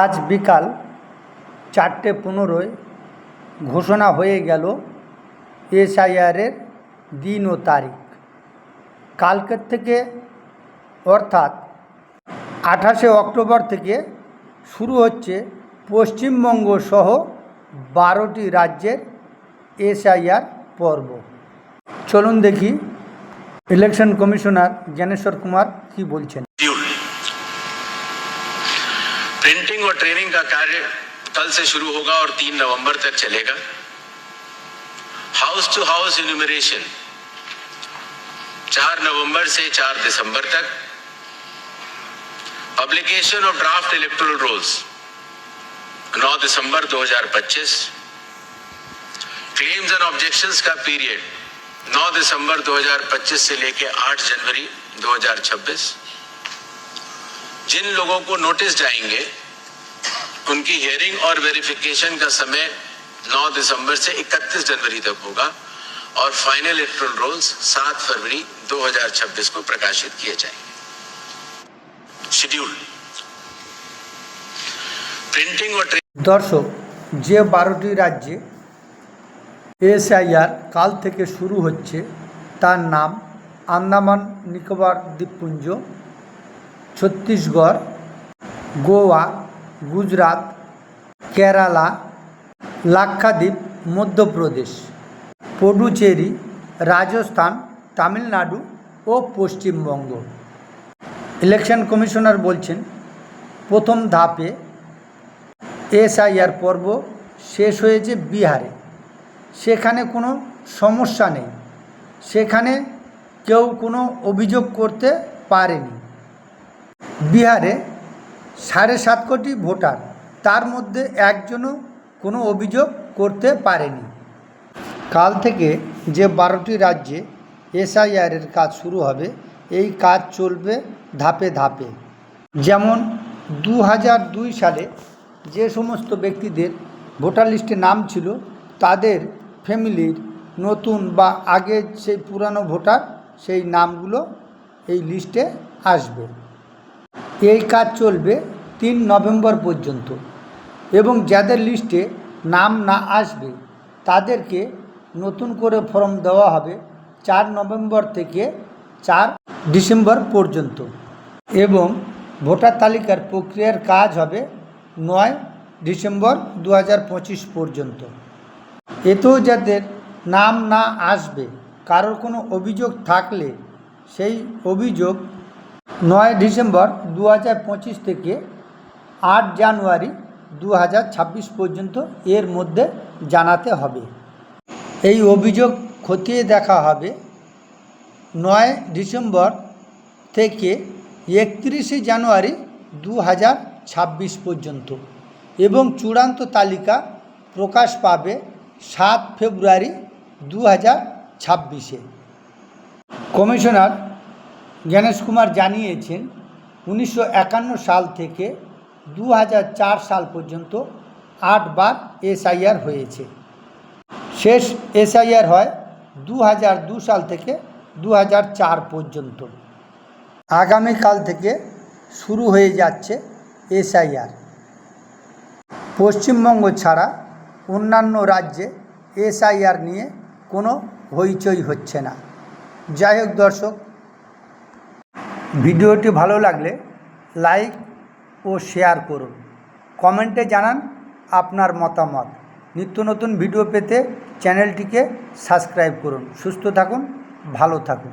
আজ বিকাল চারটে পনেরোয় ঘোষণা হয়ে গেল এসআইআরের দিন ও তারিখ। কালকের থেকে, অর্থাৎ আঠাশে অক্টোবর থেকে শুরু হচ্ছে পশ্চিমবঙ্গ সহ বারোটি রাজ্যের এসআইআর পর্ব। চলুন দেখি, ইলেকশন কমিশনার জ্ঞানেশ্বর কুমার কি বলছেন। प्रिंटिंग और ट्रेनिंग का कार्य कल से शुरू होगा और तीन नवंबर तक चलेगा। हाउस टू हाउस इन्यूमरेशन चार नवंबर से चार दिसंबर तक। Publication of draft electoral rolls 9 December 2025 claims and objections का पीरियड 9 दिसंबर 2025 से लेकर 8 जनवरी 2026 जिन लोगों को नोटिस जाएंगे उनकी हियरिंग और वेरिफिकेशन का समय 9 दिसंबर से 31 जनवरी तक होगा और फाइनल इलेक्ट्रल रोल्स 7 फरवरी 2026 को प्रकाशित किए जाएंगे शेड्यूल प्रिंटिंग और দর্শক যে বারোটি রাজ্যে এসআইআর কাল থেকে শুরু হচ্ছে তার নাম আন্দামান নিকোবর দ্বীপপুঞ্জ ছত্তিশগড়, গোয়া, গুজরাট, কেরালা, লাক্ষাদ্বীপ, মধ্যপ্রদেশ, পডুচেরি, রাজস্থান, তামিলনাড়ু ও পশ্চিমবঙ্গ। ইলেকশন কমিশনার বলছেন, প্রথম ধাপে এসআইআর পর্ব শেষ হয়েছে বিহারে। সেখানে কোনো সমস্যা নেই। সেখানে কেউ কোনো অভিযোগ করতে পারেনি। বিহারে সাড়ে সাত কোটি ভোটার, তার মধ্যে একজনও কোনো অভিযোগ করতে পারেনি। কাল থেকে যে বারোটি রাজ্যে এসআইআরের কাজ শুরু হবে, এই কাজ চলবে ধাপে ধাপে। যেমন দু হাজার দুই সালে যে সমস্ত ব্যক্তিদের ভোটার লিস্টে নাম ছিল, তাদের ফ্যামিলির নতুন বা আগের সেই পুরানো ভোটার, সেই নামগুলো এই লিস্টে আসবে। এই কাজ চলবে তিন নভেম্বর পর্যন্ত এবং যাদের লিস্টে নাম না আসবে, তাদেরকে নতুন করে ফর্ম দেওয়া হবে চার নভেম্বর থেকে চার ডিসেম্বর পর্যন্ত এবং ভোটার তালিকার প্রক্রিয়ার কাজ হবে নয় ডিসেম্বর দু হাজার পঁচিশ পর্যন্ত। এতেও যাদের নাম না আসবে, কারোর কোনো অভিযোগ থাকলে সেই অভিযোগ নয় ডিসেম্বর দু হাজার পঁচিশ থেকে আট জানুয়ারি দু হাজার ছাব্বিশ পর্যন্ত এর মধ্যে জানাতে হবে। এই অভিযোগ খতিয়ে দেখা হবে নয় ডিসেম্বর থেকে একত্রিশে জানুয়ারি দু হাজার ছাব্বিশ পর্যন্ত এবং চূড়ান্ত তালিকা প্রকাশ পাবে সাত ফেব্রুয়ারি দু হাজার ছাব্বিশে। কমিশনার জ্ঞানেশ কুমার জানিয়েছেন, উনিশশো একান্ন সাল থেকে দু সাল পর্যন্ত আটবার এসআইআর হয়েছে। শেষ এসআইআর হয় দু সাল থেকে দু হাজার চার পর্যন্ত। আগামীকাল থেকে শুরু হয়ে যাচ্ছে এসআইআর। পশ্চিমবঙ্গ ছাড়া অন্যান্য রাজ্যে এসআইআর নিয়ে কোনো হইচই হচ্ছে না। যাই হোক দর্শক ভিডিওটি ভালো লাগলে লাইক ও শেয়ার করুন। কমেন্টে জানান আপনার মতামত। নিত্য নতুন ভিডিও পেতে চ্যানেলটিকে সাবস্ক্রাইব করুন। সুস্থ থাকুন, ভালো থাকুন।